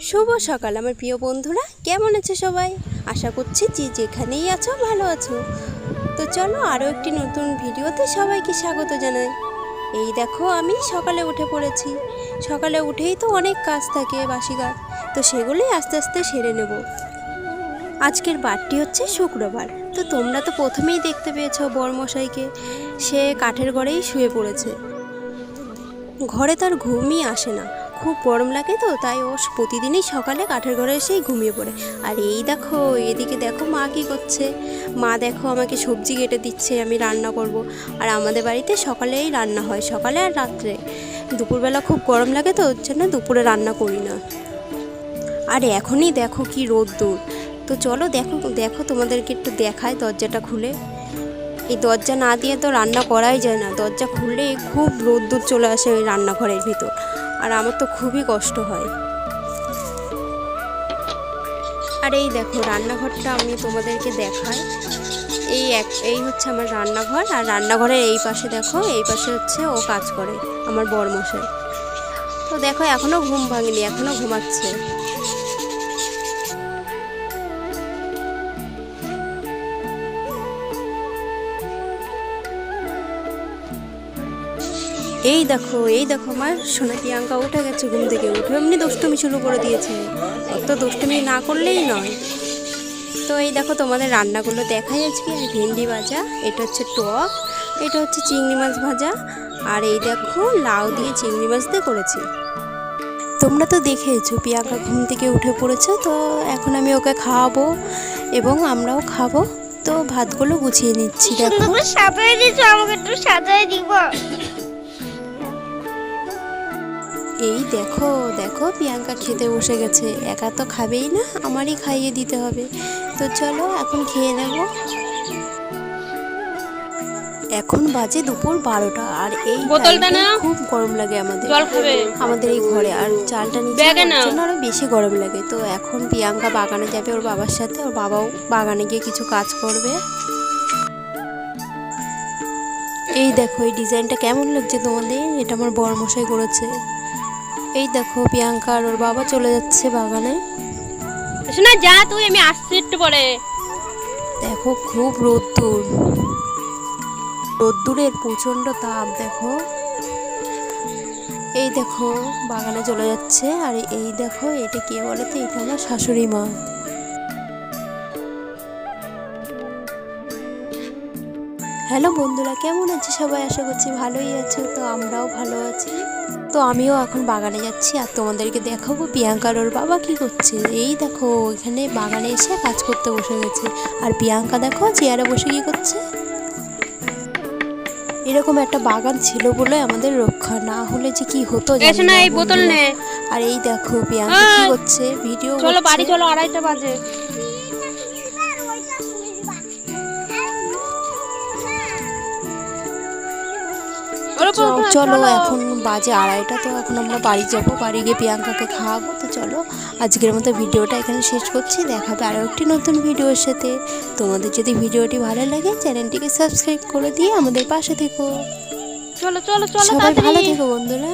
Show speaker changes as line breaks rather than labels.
শুভ সকাল, আমার প্রিয় বন্ধুরা। কেমন আছে সবাই? আশা করছি যে যেখানেই আছো, ভালো আছো। তো চলো আরও একটি নতুন ভিডিওতে সবাইকে স্বাগত জানাই। এই দেখো, আমি সকালে উঠে পড়েছি। সকালে উঠেই তো অনেক কাজ থাকে বাসি তো সেগুলোই আস্তে আস্তে সেরে নেব। আজকের বারটি হচ্ছে শুক্রবার। তো তোমরা তো প্রথমেই দেখতে পেয়েছ বরমশাইকে। সে কাঠের ঘরেই শুয়ে পড়েছে। ঘরে তার ঘুমই আসে না। খুব গরম লাগে তো, তাই ও প্রতিদিনই সকালে কাঠের ঘরে এসেই ঘুমিয়ে পড়ে। আর এই দেখো, এদিকে দেখো মা কী করছে। মা দেখো আমাকে সবজি কেটে দিচ্ছে, আমি রান্না করব। আর আমাদের বাড়িতে সকালেই রান্না হয়, সকালে আর রাত্রে। দুপুরবেলা খুব গরম লাগে তো, ওর জন্য দুপুরে রান্না করি না। আর এখনই দেখো কি রোদ্দুর। তো চলো দেখো দেখো তোমাদেরকে একটু দেখায় দরজাটা খুলে। এই দরজা না দিয়ে তো রান্না করাই যায় না। দরজা খুললে খুব রোদ্দুর চলে আসে ওই রান্নাঘরের ভিতর। আর আমার তো খুবই কষ্ট হয়। আর এই দেখো, রান্নাঘরটা আমি তোমাদেরকে দেখাই। এই এক, এই হচ্ছে আমার রান্নাঘর, আর রান্নাঘরের এই পাশে দেখো, এই পাশে হচ্ছে ও কাজ করে, আমার বরমশাই। তো দেখো এখনও ঘুম ভাঙিনি এখনও ঘুমাচ্ছে। এই দেখো এই দেখো আমার সোনা প্রিয়াঙ্কা উঠে গেছে ঘুম থেকে উঠে। এমনি দুষ্টুমি শুরু করে দিয়েছে। অত দুষ্টুমি না করলেই নয়। তো এই দেখো তোমাদের রান্নাগুলো দেখাই আজকে। আর ভেন্ডি ভাজা, এটা হচ্ছে টক, এটা হচ্ছে চিংড়ি মাছ ভাজা, আর এই দেখো লাউ দিয়ে চিংড়ি মাছ দিয়ে করেছি। তোমরা তো দেখেছ, প্রিয়াঙ্কা ঘুম থেকে উঠে পড়েছে, তো এখন আমি ওকে খাওয়াবো এবং আমরাও খাব। তো ভাতগুলো গুছিয়ে নিচ্ছি, দেখো।
দিছো আমাকে একটু সাজিয়ে দিব।
এই দেখো দেখো প্রিয়াঙ্কা খেতে বসে গেছে। একা তো খাবেই না আমারই খাইয়ে দিতে হবে। তো চলো এখন খেয়ে নেব। এখন বাজে দুপুর বারোটা আর এই
বোতলটা নাও।
খুব গরম লাগে আমাদের। আমাদের এই ঘরে আর চালটা নিচে। জন্য আরও বেশি গরম লাগে। তো এখন প্রিয়াঙ্কা বাগানে যাবে ওর বাবার সাথে ওর বাবাও বাগানে গিয়ে কিছু কাজ করবে। এই দেখো এই ডিজাইনটা কেমন লাগছে তোমাদের? এটা আমার বড় মশাই করেছে। এই দেখো প্রিয়াঙ্কা আর ওর বাবা চলে যাচ্ছে বাগানে।
শোনা যা তুই আমি আসছি একটু পরে।
দেখো খুব রোদ্দুর। রোদ্দুরের প্রচণ্ড তাপ দেখো। এই দেখো বাগানে চলে যাচ্ছে। আর এই দেখো এটা কে বলে তো? এটা আমার শাশুড়ি মা। হ্যালো বন্ধুরা কেমন আছে? সবাই আশা করছি ভালোই আছো তো আমরাও ভালো আছি। তো আমিও এখন বাগানে যাচ্ছি আর তোমাদেরকে দেখাবো প্রিয়াঙ্কার ওর বাবা কি করছে। এই দেখো এখানে বাগানে এসে কাজ করতে বসে গেছে। আর প্রিয়াঙ্কা দেখো চেয়ারে বসে কি করছে? এরকম একটা বাগান ছিল বলে আমাদের রক্ষা না হলে যে কি হতো জানি
না
না
এই বোতল নে।
আর এই দেখো প্রিয়াঙ্কা কি করছে? ভিডিও
চলো বাড়ি চলো আড়াইটা বাজে।
চলো এখন বাজে আড়াইটা তো এখন আমরা বাড়ি যাব বাড়ি গিয়ে প্রিয়াঙ্কাকে খাওয়াবো তো চলো আজকের মতো ভিডিওটা এখানে শেষ করছি। দেখাবে আরও একটি নতুন ভিডিওর সাথে। তোমাদের যদি ভিডিওটি ভালো লাগে চ্যানেলটিকে সাবস্ক্রাইব করে দিয়ে আমাদের পাশে থেকো।
চলো চলো চলো
সবাই ভালো থেকো বন্ধুরা।